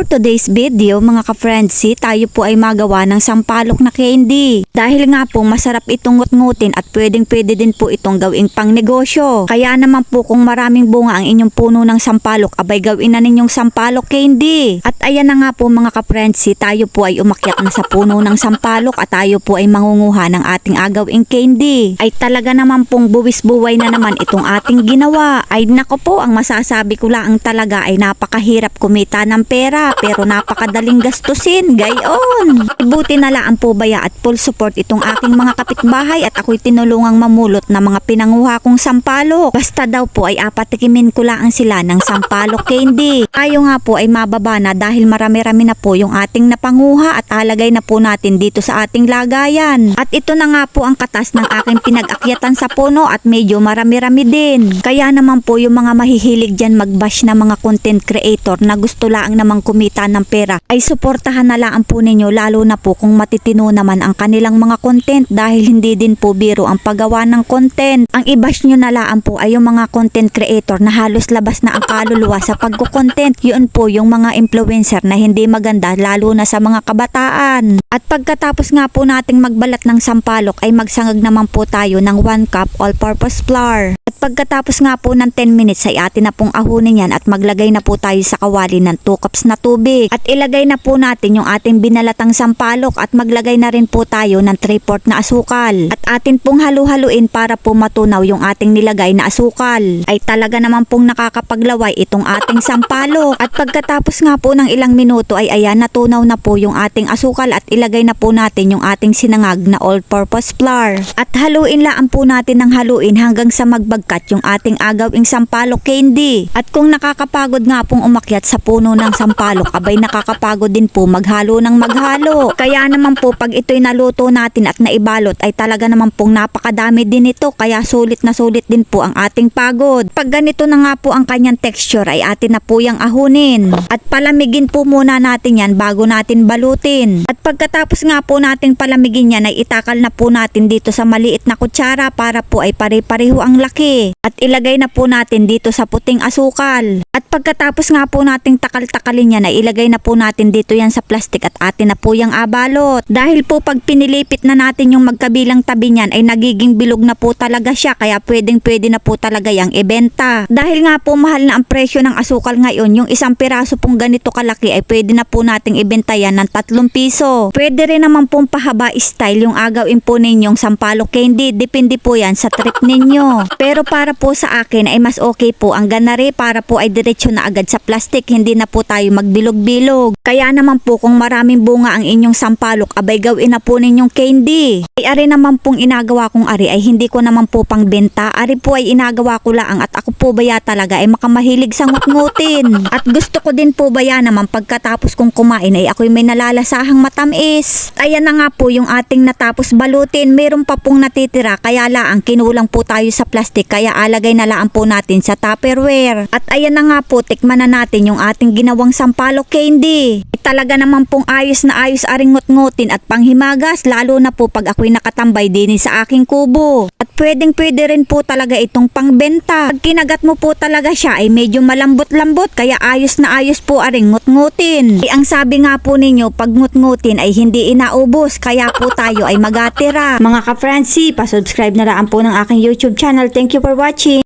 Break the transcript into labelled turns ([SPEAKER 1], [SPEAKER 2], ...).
[SPEAKER 1] For today's video mga ka-friendsi, tayo po ay magawa ng sampalok na candy. Dahil nga po masarap itong ngut-ngutin at pwedeng pwede din po itong gawing pang negosyo. Kaya naman po kung maraming bunga ang inyong puno ng sampalok, abay gawin na ninyong sampalok candy. At ayan na nga po mga ka-friendsi, tayo po ay umakyat na sa puno ng sampalok at tayo po ay mangunguha ng ating agawing candy. Ay talaga naman pong buwis-buway na naman itong ating ginawa. Ay nako po, ang masasabi ko lang talaga ay napakahirap kumita ng pera pero napakadaling gastusin. Gayon! Buti na lang po baya at full support itong aking mga kapitbahay at ako'y tinulungang mamulot ng mga pinanguha kong sampalok. Basta daw po ay apatikimin ko lang sila ng sampalok candy. Tayo nga po ay mababa na dahil marami-rami na po yung ating napanguha at alagay na po natin dito sa ating lagayan. At ito na nga po ang katas ng aking pinag-akyatan sa puno at medyo marami-rami din. Kaya naman po yung mga mahihilig dyan mag-bash na mga content creator na gusto lang namang kumita ng pera ay suportahan na lang po ninyo lalo na po kung matitino naman ang kanilang mga content dahil hindi din po biro ang paggawa ng content. Ang i-bash nyo na lang po ay yung mga content creator na halos labas na ang kaluluwa sa pagko-content. Yun po yung mga influencer na hindi maganda lalo na sa mga kabataan. At pagkatapos nga po nating magbalat ng sampalok ay magsangag naman po tayo ng 1 cup all-purpose flour. At pagkatapos nga po ng 10 minutes ay atin na pong ahunin yan at maglagay na po tayo sa kawali ng 2 cups na tubig. At ilagay na po natin yung ating binalatang sampalok at maglagay na rin po tayo ng 3-4 na asukal. At atin pong halu-haluin para po matunaw yung ating nilagay na asukal. Ay talaga naman pong nakakapaglaway itong ating sampalok. At pagkatapos nga po ng ilang minuto ay ayan natunaw na po yung ating asukal at ilagay na po natin yung ating sinangag na all-purpose flour. At haluin lang po natin ng haluin hanggang sa magbagkat yung ating agawing sampalok candy. At kung nakakapagod nga pong umakyat sa puno ng sampalok, abay nakakapagod din po maghalo ng maghalo. Kaya naman po pag ito'y naluto natin at naibalot ay talaga naman pong napakadami din ito kaya sulit na sulit din po ang ating pagod. Pag ganito na nga po ang kanyang texture ay atin na po yung ahunin. At palamigin po muna natin yan bago natin balutin. At pagkatapos nga po nating palamigin yan ay itakal na po natin dito sa maliit na kutsara para po ay pare-pareho ang laki. At ilagay na po natin dito sa puting asukal. At pagkatapos nga po nating takal-takalin yan ay ilagay na po natin dito yan sa plastic at atin na po yung abalot. Dahil po pag pinilipit na natin yung magkabilang tabi niyan ay nagiging bilog na po talaga siya kaya pwedeng pwede na po talaga yung ibenta. Dahil nga po mahal na ang presyo ng asukal ngayon, yung isang piraso pong ganito kalaki ay pwede na po nating ibenta yan ng 3 piso. Pwede rin naman pong pahaba style yung agawin po ninyong sampalok candy. Depende po yan sa trip ninyo. Pero para po sa akin ay mas okay po ang ganare para po ay diretsyo na agad sa plastic. Hindi na po tayo magbilog-bilog. Kaya naman po kung maraming bunga ang inyong sampalok, abay gawin na po ninyong candy. Ay ari naman pong inagawa kong ari ay hindi ko naman po pang benta. Ari po ay inagawa ko lang at ako po baya talaga ay makamahilig sa ngut-ngutin. At gusto ko din po baya naman pagkatapos kong kumain ay ako'y may nalalasahang matamis. Ayan na nga po yung ating natapos balutin. Meron pa pong natitira kaya laang kinulang po tayo sa plastic kaya alagay na lang po natin sa tupperware. At ayan na nga po tikman na natin yung ating ginawang sampalok candy. Talaga naman pong ayos na ayos aring ngut-ngutin at panghimagas lalo na po pag ako'y nakatambay din sa aking kubo. At pwedeng pwede rin po talaga itong pangbenta. Pag kinagat mo po talaga siya ay medyo malambot-lambot kaya ayos na ayos po aring ngut-ngutin. Eh, ang sabi nga po ninyo pag ngut-ngutin ay hindi inaubos kaya po tayo ay magatira. Mga ka-Francie, pasubscribe na lang po ng aking YouTube channel. Thank you for watching.